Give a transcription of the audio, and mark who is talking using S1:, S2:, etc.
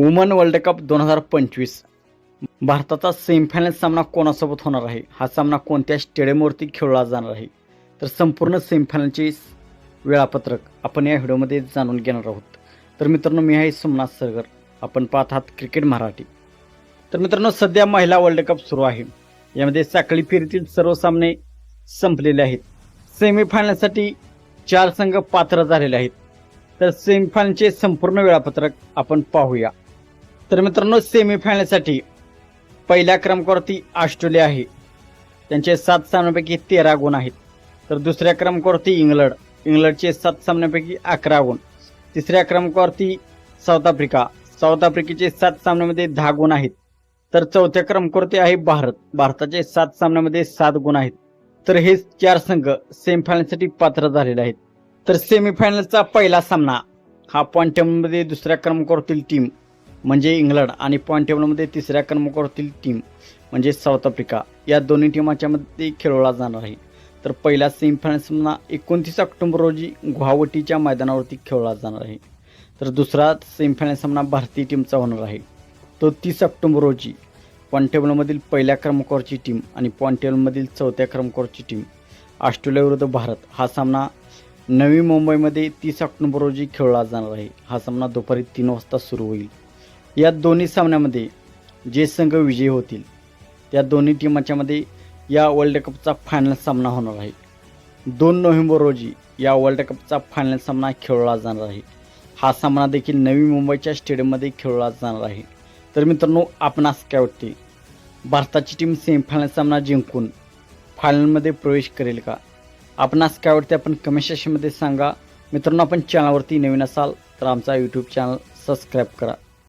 S1: Woman world cup दोन हजार पंचवीस. भारताचा सेमीफायनल सामना कोणासोबत होणार आहे? हा सामना कोणत्या स्टेडियमवरती खेळला जाणार आहे? तर संपूर्ण सेमीफायनलचे वेळापत्रक आपण या व्हिडिओमध्ये जाणून घेणार आहोत. तर मित्रांनो मी आहे सोमनाथ सरगर. आपण पाहत आहात क्रिकेट मराठी. तर मित्रांनो सध्या महिला वर्ल्ड कप सुरू आहे. यामध्ये साखळी फेरीतील सर्व सामने संपलेले आहेत. सेमीफायनलसाठी चार संघ पात्र झालेले आहेत. तर सेमीफायनलचे संपूर्ण वेळापत्रक आपण पाहूया. तर मित्रांनो सेमीफायनलसाठी पहिल्या क्रमांकावरती ऑस्ट्रेलिया आहे. त्यांचे सात सामन्यापैकी तेरा गुण आहेत. तर दुसऱ्या क्रमांकावरती इंग्लंड. इंग्लंडचे सात सामन्यापैकी अकरा गुण. तिसऱ्या क्रमांकावरती साऊथ आफ्रिका. साऊथ आफ्रिकेचे सात सामन्यामध्ये दहा गुण आहेत. तर चौथ्या क्रमांकावरती आहे भारत. भारताचे सात सामन्यामध्ये सात गुण आहेत. तर हे चार संघ सेमीफायनलसाठी पात्र झालेले आहेत. तर सेमीफायनलचा पहिला सामना हा पॉईंट टेबलमध्ये दुसऱ्या क्रमांकावरतील टीम म्हणजे इंग्लंड आणि पॉईंट टेबलमध्ये तिसऱ्या क्रमांकावरतील टीम म्हणजे साऊथ आफ्रिका या दोन्ही टीमाच्यामध्ये खेळवला जाणार आहे. तर पहिला सेमीफायनल सामना एकोणतीस ऑक्टोबर रोजी गुवाहाटीच्या मैदानावरती खेळवला जाणार आहे. तर दुसरा सेमीफायनल सामना भारतीय टीमचा होणार आहे. तो तीस ऑक्टोबर रोजी पॉईंट टेबलमधील पहिल्या क्रमांकावरची टीम आणि पॉईंट टेबलमधील चौथ्या क्रमांकावरची टीम ऑस्ट्रेलिया विरुद्ध भारत हा सामना नवी मुंबईमध्ये तीस ऑक्टोबर रोजी खेळला जाणार आहे. हा सामना दुपारी तीन वाजता सुरू होईल. या दोन्ही सामन्यामध्ये जे संघ विजयी होतील त्या दोन्ही टीमाच्यामध्ये या वर्ल्ड कपचा फायनल सामना होणार आहे. दोन नोव्हेंबर रोजी या वर्ल्ड कपचा फायनल सामना खेळला जाणार आहे. हा सामना देखील नवी मुंबईच्या स्टेडियममध्ये खेळला जाणार आहे. तर मित्रांनो आपणास काय वाटते? भारताची टीम सेमीफायनल सामना जिंकून फायनलमध्ये प्रवेश करेल का? आपणास काय वाटते? आपण कमेंट सेक्शनमध्ये सांगा. मित्रांनो आपण चॅनलवरती नवीन असाल तर आमचा यूट्यूब चॅनल सबस्क्राईब करा.